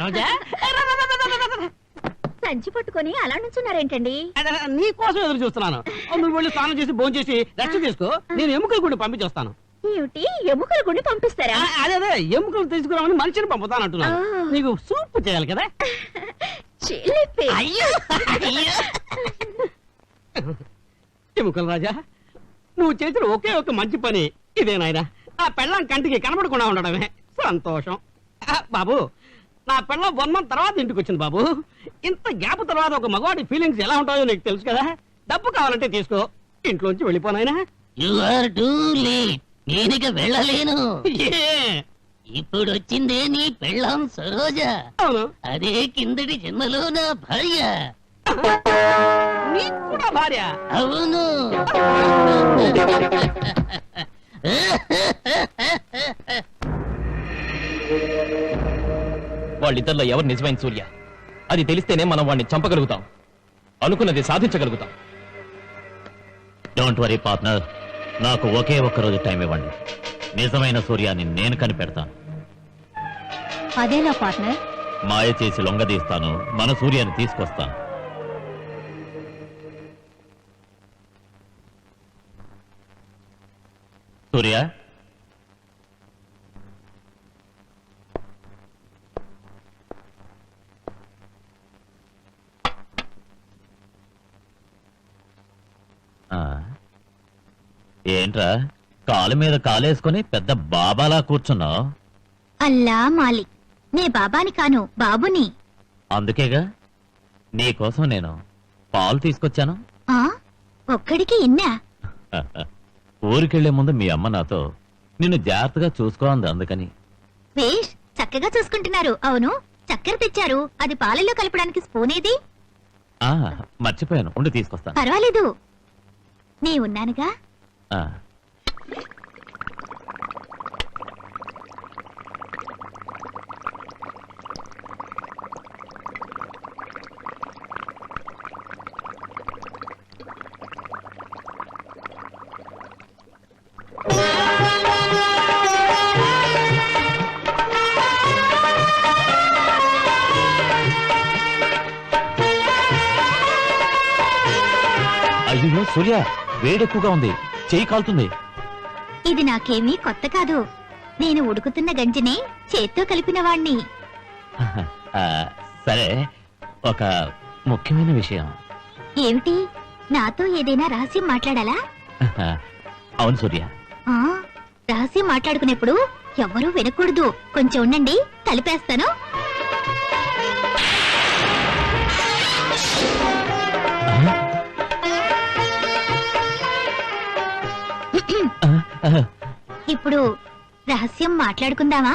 రోజా రా, రా, రా, రా, రా, రా, రా. సంచి పట్టుకొని అలా నుంచున్నారేంటండి? నీ కోసం ఎదురు చూస్తున్నాను. నువ్వు వెళ్ళి స్నానం చేసి భోజనం చేసి రెస్ట్ తీసుకో. నేను ఎముకలు కూడా పంపించేస్తాను. ఏమిటి? ఎముకల గుండి పంపిస్తారా? అదే అదే ఎముకలు తీసుకురామని మనిషిని పంపుతాను అంటున్నాను. ఆ. నీకు సూప్ చేయాలి కదా. ఎముకల రాజా నువ్వు చేసిన ఒకే ఒక మంచి పని. ఇదే నాయనా ఆ పెళ్ళం కంటికి కనబడకుండా ఉండడమే. సంతోషం. బాబు నా పెళ్ళం వన్ మంత్ తర్వాత ఇంటికి వచ్చింది బాబు. ఇంత గ్యాప్ తర్వాత ఒక మగవాడి ఫీలింగ్స్ ఎలా ఉంటాయో నీకు తెలుసు కదా? డబ్బు కావాలంటే తీసుకో. ఇంట్లోంచి వెళ్ళిపోనాయనా యు ఆర్ టూ లేట్ నేనిక వెళ్ళలేను. ఇప్పుడు వచ్చిందే నీ పెళ్ళాం సరోజ. అవును. అదే కిందటి జన్మలో నా భార్య. నీకు కూడా భార్య? అవును. వాళ్ళిద్దరిలో ఎవరు నిజమైన సూర్య? అది తెలిస్తేనే మనం వాడిని చంపగలుగుతాం. అనుకున్నది సాధించగలుగుతాం. డోంట్ వరీ పార్ట్నర్ నాకు ఒకే ఒక్క రోజు టైం ఇవ్వండి. నిజమైన సూర్యాన్ని నేను కనిపెడతాను. అదేనా పార్ట్నర్ మాయ చేసి లొంగదీస్తాను. మన సూర్యాన్ని తీసుకొస్తాను. సూర్య? ఏంట్రా? కాలు మీద కాలేసుకొని పెద్ద బాబాలా కూర్చున్నావు? అల్లా మాలిక్ నే బాబాని కాను బాబుని. అందుకేగా? నీకోసం నేను పాలు తీసుకొచ్చాను. ఆ? ఒక్కడికి ఇన్నా? ఊరికెళ్ళే ముందు మీ అమ్మ నాతో నిన్ను జాగ్రత్తగా చూసుకోంది అందుకని. వేష్ చక్కగా చూసుకుంటున్నారు. అవును చక్కెర తెచ్చారు. అది పాలలో కలపడానికి స్పూన్ ఏది? ఆ మర్చిపోయాను. ఉండి తీసుకొస్తాను. పర్వాలేదు. నీ ఉన్నానుగా. అయ్యో సూర్య వేడెక్కువగా ఉంది. చేయి కాలుతుంది. ఇది నాకేమీ కొత్త కాదు. నేను ఉడుకుతున్న గంజిని చేత్తో కలిపిన వాణ్ణి. సరే ఒక ముఖ్యమైన విషయం. ఏమిటి? నాతో ఏదైనా రహస్యం మాట్లాడాలా? అవును సూర్య. ఆ రహస్యం మాట్లాడుకునేప్పుడు ఎవ్వరూ వినకూడదు. కొంచెం ఉండండి కలిపేస్తాను. ఇప్పుడు రహస్యం మాట్లాడుకుందామా?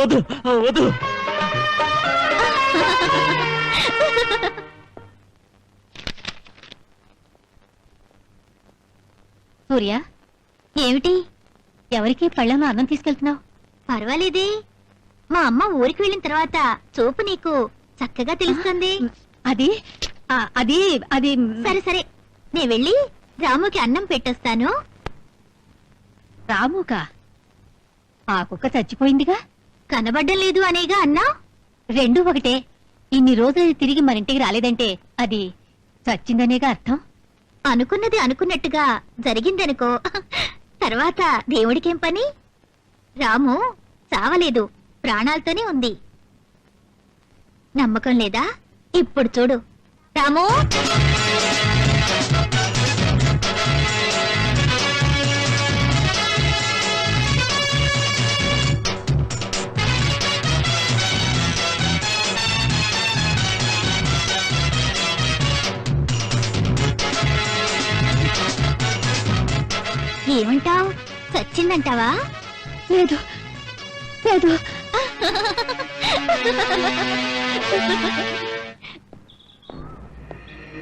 వద్దు వద్దు. సూర్య ఏమిటి? ఎవరికి పళ్ళను అన్నం తీసుకెళ్తున్నావు? పర్వాలేదే. మా అమ్మ ఊరికి వెళ్ళిన తర్వాత చూపు నీకు చక్కగా తెలుస్తుంది. అది అది అది సరే సరే. నే వెళ్ళి రాముకి అన్నం పెట్టొస్తాను. రాముక ఆ కుక్క చచ్చిపోయిందిగా? కనబడ్డం లేదు అనేగా అన్నా? రెండు ఒకటే. ఇన్ని రోజులు తిరిగి మన ఇంటికి రాలేదంటే అది చచ్చిందనేగా అర్థం? అనుకున్నది అనుకున్నట్టుగా జరిగిందనుకో తర్వాత దేవుడికేం పని? రాము చావలేదు ప్రాణాలతోనే ఉంది. నమ్మకం లేదా? ఇప్పుడు చూడు. రాము! ఏమంటావ్? చచ్చిందంటావా? లేదు. లేదు.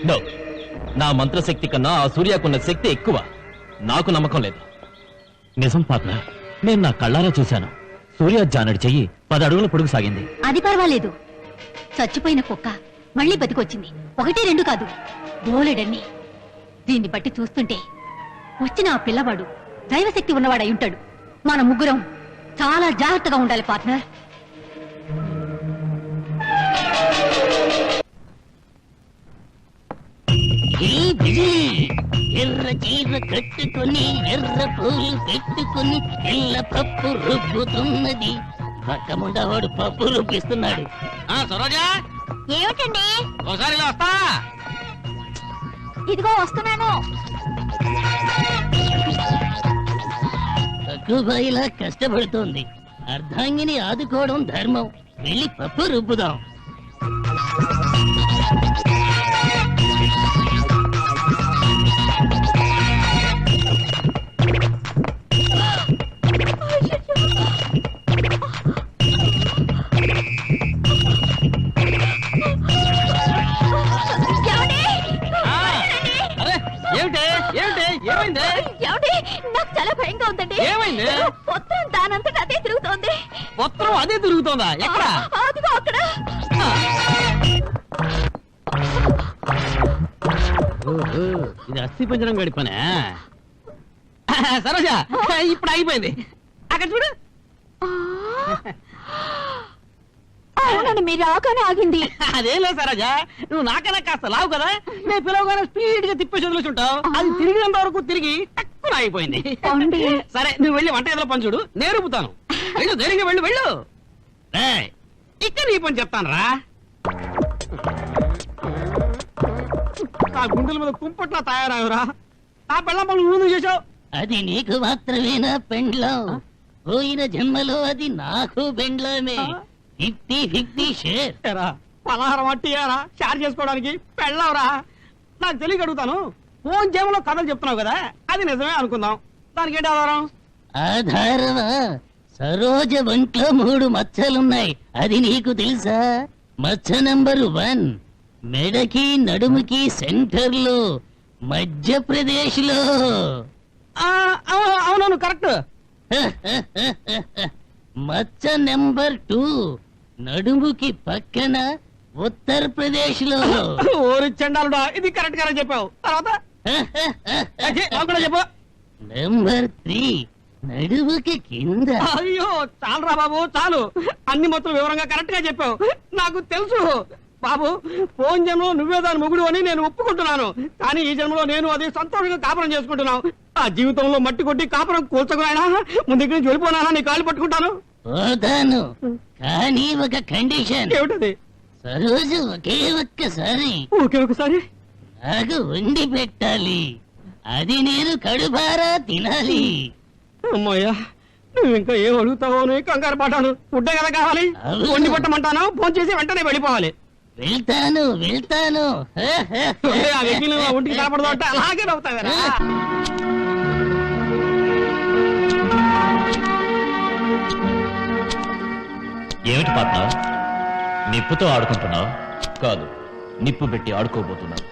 నో. నా మంత్రశక్తి కన్నా ఆ సూర్యకున్న శక్తి ఎక్కువ. నాకు నమ్మకం లేదు. నిజం పార్ట్నర్ నేను నా కళ్ళారా చూశాను. సూర్య జానడి చెయ్యి పది అడుగుల పొడుగు సాగింది. అది పర్వాలేదు. చచ్చిపోయిన కుక్క మళ్ళీ బతికొచ్చింది. ఒకటి రెండు కాదు. బోలెడన్ని. దీన్ని బట్టి చూస్తుంటే వచ్చిన ఆ పిల్లవాడు దైవశక్తి ఉన్నవాడై ఉంటాడు. మన ముగ్గురం చాలా జాగ్రత్తగా ఉండాలి పార్ట్నర్. ఎర్ర చీర కట్టుకుని ఎర్ర పూలు పెట్టుకుని ఎల్ల పప్పు రుబ్బుతున్నది. పక్కముండవాడు పప్పు రుబ్బిస్తున్నాడు. సరోజా! ఏమిటండి? ఒకసారి ఇదిగో వస్తున్నాను. తక్కువలా కష్టపడుతోంది. అర్ధాంగిని ఆదుకోవడం ధర్మం. వెళ్ళి పప్పు రుబ్బుదాం. తిరుగుతోందా ఎక్కడ? ఆ, అదిగో అక్కడ. ఓహో, ఇది అస్థి పంజరం గడి పనే. సరోజా ఇప్పుడు అయిపోయింది అక్కడ చూడు. అవునండి మీరు రాగానే ఆగింది. అదేం లేదు సరోజా నువ్వు నాకన్నా కాస్త లావు కదా. నేను పిలవగానే స్పీడ్గా తిప్పేసి వదిలేసుంటావు అది తిరిగినంత వరకు తిరిగి తక్కువ అయిపోయింది అవునండి. సరే నువ్వు వెళ్ళి వంట ఎదురు పని చూడు నేను రుబ్బుతాను. వెళ్ళు ధైర్యంగా వెళ్ళు వెళ్ళు. ఇక్కడ నీ పని చెప్తాను రా. నా గుండెల మీద కుంపట్లా తయారవురా నా పిల్ల పనులు నువ్వు చేసావు అది నీకు మాత్రమేనా పెండ్లం? పోయిన జన్మలో అది నాకు పెండ్లమే. Fifty fifty share. పలహారం అట్టియారా షేర్ చేసుకోవడానికి పెళ్ళవరా. నాకు తెలియక అడుగుతాను. ఫోన్ జేబులో కథలు చెప్తున్నావు కదా అది నిజమే అనుకుందాం. దానికి ఏంటి ఆధారం? ఆధారమా? సరోజ ఒంట్లో మూడు మచ్చలున్నాయి. అది నీకు తెలుసా? మచ్చ నంబర్ వన్. మెడకి నడుముకి సెంటర్లో మధ్యప్రదేశ్లో అవునవును కరెక్ట్. మచ్చ నెంబర్ టూ. నడుముకి పక్కన ఉత్తరప్రదేశ్లో ఓరి చండాలుడా ఇది కరెక్ట్గా చెప్పావు. తర్వాత? చెప్పు. Number three. నడుముకి కింద. అయ్యో చాలరా బాబు చాలు. అన్ని మొత్తం వివరంగా కరెక్ట్గా చెప్పావు. నాకు తెలుసు. బాబు ఫోన్ జన్మలో నువ్వే దాని మొగుడు అని నేను ఒప్పుకుంటున్నాను. కానీ ఈ జన్మలో నేను అది సంతోషంగా కాపురం చేసుకుంటున్నాను ఆ జీవితంలో మట్టి కొట్టి కాపురం కూల్చకున్నాయనా ముందు నుంచి వెళ్ళిపోనానా? నీ కాళ్ళు పట్టుకుంటాను. పోతాను. కానీ ఒక కండిషన్ ఏమిటది? సరోజు ఒకే ఒక్కసారి. ఓకే ఒకసారి నాకు వండి పెట్టాలి. అది నేను కడుపారా తినాలి. అమ్మయ్యా నువ్వు ఇంకా ఏం అడుగుతావో అని కంగారు పడ్డాను. ఫుడ్డే కదా కావాలి. వండి పెట్టమంటాను? ఫోన్ చేసి వెంటనే వెళ్ళిపోవాలి. వెళ్తాను వెళ్తాను. ఒరే, ఆ వెకిలి నా ఒంటికి కనపడదు అంటే అలాగే నవ్వుతావేరా ఏమిటి పాత్ర? నిప్పుతో ఆడుకుంటున్నావు? కాదు నిప్పు పెట్టి ఆడుకోబోతున్నావు.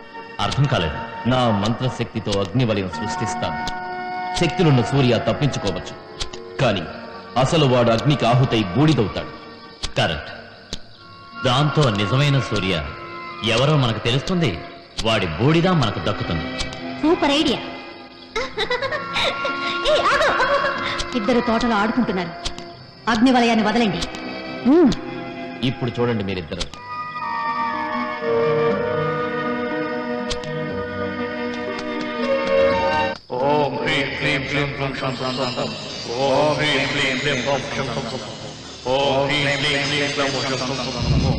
అర్థం కాలేదు. నా మంత్రశక్తితో అగ్నివలయం సృష్టిస్తాను. శక్తులున్న సూర్య తప్పించుకోవచ్చు. కానీ అసలు వాడు అగ్నికి ఆహుతై బూడిదవుతాడు. కరెక్ట్. దాంతో నిజమైన సూర్య ఎవరో మనకు తెలుస్తుంది. వాడి బూడిద మనకు దక్కుతుంది. Super idea. ఇద్దరు తోటలో ఆడుకుంటున్నారు. అగ్ని వలయాన్ని వదలండి. ఇప్పుడు చూడండి మీరిద్దరు. प्लीं प्लं शं सं सं सं ॐ ह्रीं प्लीं प्लीं प्लं शं सं सं ॐ ह्रीं प्लीं प्लीं प्लं शं सं सं सं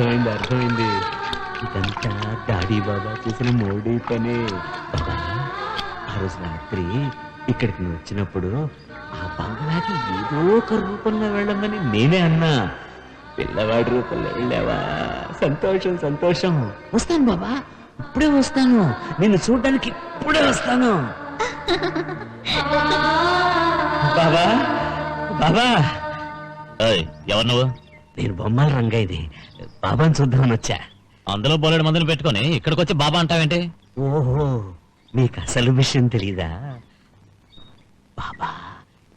అర్థమైంది అర్థమైంది. ఇదంతా డాడీ బాబా చేసిన మోడీ పని. బాబా ఆ రోజు రాత్రి ఇక్కడికి నువ్వు వచ్చినప్పుడు ఆ బంగ్లాకి ఏదో ఒక రూపంలో వెళ్ళమని నేనే అన్నా. పిల్లవాడి రూపంలో వెళ్ళావా? సంతోషం సంతోషం. వస్తాను బాబా ఇప్పుడే వస్తాను. నిన్ను చూడడానికి ఇప్పుడే వస్తాను. బాబా బాబా. ఎవరు నువ్వు? నేను బొమ్మల రంగయ్యది బాబాని చూద్దామని వచ్చా. అందులో బోలెడు మందిని పెట్టుకొని ఇక్కడికి వచ్చి బాబా అంటావేంటి? ఓహో మీకు అసలు విషయం తెలీదా? బాబా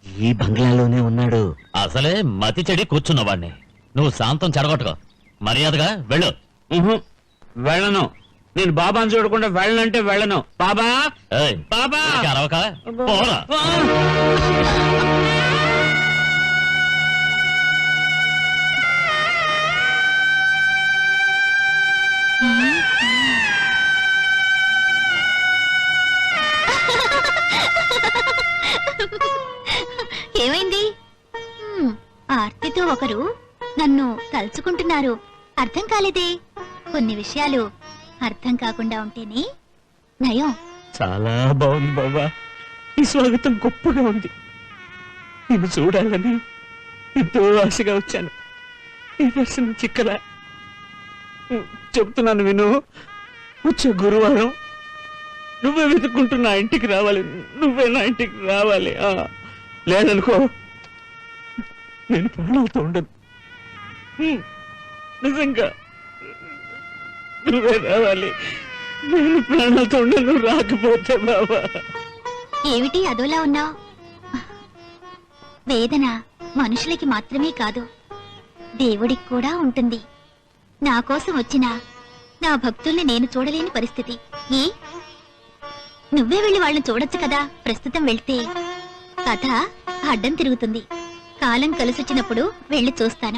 ఈ బంగ్లాలోనే ఉన్నాడు. అసలే మతి చెడి కూర్చున్నవాడిని నువ్వు శాంతం చెడగొట్టుకో మర్యాదగా వెళ్ళు. వెళ్ళను. నేను బాబాని చూడకుండా వెళ్ళనంటే వెళ్ళను. బాబా! ఏయ్, బాబా! అరవక. పోరా. ఏమైంది? ఆర్తితో ఒకరు నన్ను తలుచుకుంటున్నారు. అర్థం కాలేదే. కొన్ని విషయాలు అర్థం కాకుండా ఉంటేనే. నయం. చాలా బాగుంది బాబా ఈ స్వాగతం గొప్పగా ఉంది. నేను చూడాలని ఎంతో ఆశగా వచ్చాను. ఈ దర్శనం చిక్కలా చెప్తున్నాను విను. వచ్చే గురువారం నువ్వే వెతుక్కుంటూ నా ఇంటికి రావాలి. నువ్వే నా ఇంటికి రావాలి. ఆ, లేదనుకో నేను ప్రాణాలతో ఉండను. నిజంగా నువ్వే రావాలి. నేను ప్రాణాలతో ఉండను. రాకపోతే బాబా ఏమిటి అదోలా ఉన్నావు? వేదన మనుషులకి మాత్రమే కాదు దేవుడికి కూడా ఉంటుంది. నా కోసం వచ్చిన నా భక్తుల్ని నేను చూడలేని పరిస్థితి. ఏ? నువ్వే వెళ్ళి వాళ్ళని చూడొచ్చు కదా. ప్రస్తుతం వెళ్తే. కథ అడ్డం తిరుగుతుంది. కాలం కలిసొచ్చినప్పుడు వెళ్ళి చూస్తాను.